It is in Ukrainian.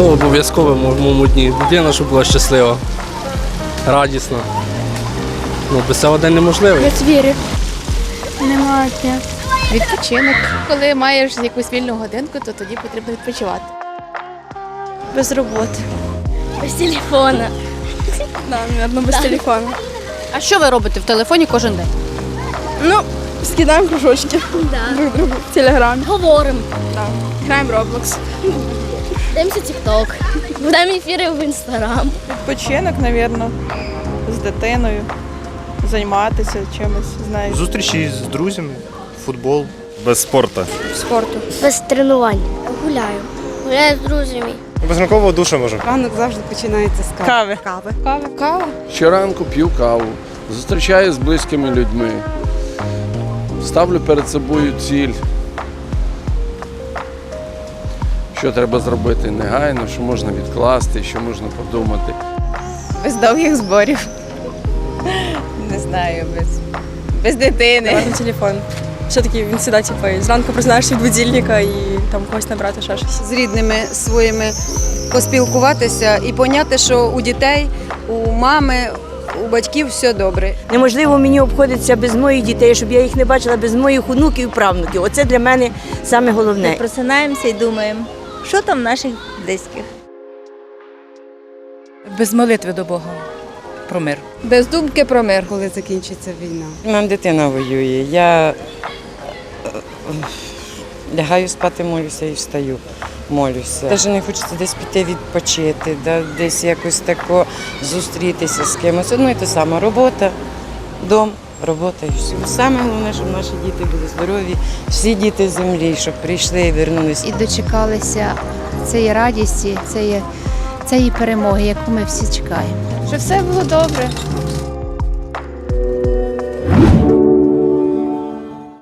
Ну, обов'язково в моєму дні. Дитина, щоб була щаслива, радісна. Ну, без цього день неможливий. Без віри. Немає. Відпочинок. Коли маєш якусь вільну годинку, то тоді потрібно відпочивати. Без роботи. Без телефона. Да, мабуть, без телефону. А що ви робите в телефоні кожен день? Ну, скидаємо кружочки Да. друг другу в телеграмі. Говоримо. Да. Граємо Roblox. Дивимося TikTok. Ведемо ефіри в інстаграм. Відпочинок, мабуть, з дитиною, займатися чимось, знаєш. Зустрічі з друзями, футбол. Без спорту. Спорту. Без тренувань. Гуляю. Гуляю з друзями. Без ранкового душа може. Ранок завжди починається з кави. Кави. Кави. Кава. Щоранку п'ю каву, зустрічаюся з близькими людьми, ставлю перед собою ціль, що треба зробити негайно, що можна відкласти, що можна подумати. Без довгих зборів. Не знаю, без, без дитини. На телефон. Все-таки він завжди, типу, зранку просинаєшся від будильника і там когось набрати ще щось. З рідними своїми поспілкуватися і поняти, що у дітей, у мами, у батьків все добре. Неможливо мені обходитися без моїх дітей, щоб я їх не бачила без моїх онуків і правнуків. Оце для мене саме головне. Просинаємося і думаємо, що там наших близьких. Без молитви до Бога про мир. Без думки про мир, коли закінчиться війна. У мене дитина воює. Я е, лягаю спати, молюся і встаю. Молюся. Навіть не хочеться десь піти відпочити, да, десь якось тако зустрітися з кимось. Одно і те саме. Робота, дом, робота і все. Саме головне, щоб наші діти були здорові, всі діти землі, щоб прийшли і вернулися. І дочекалися цієї радісті, цієї, цієї перемоги, яку ми всі чекаємо. Щоб все було добре,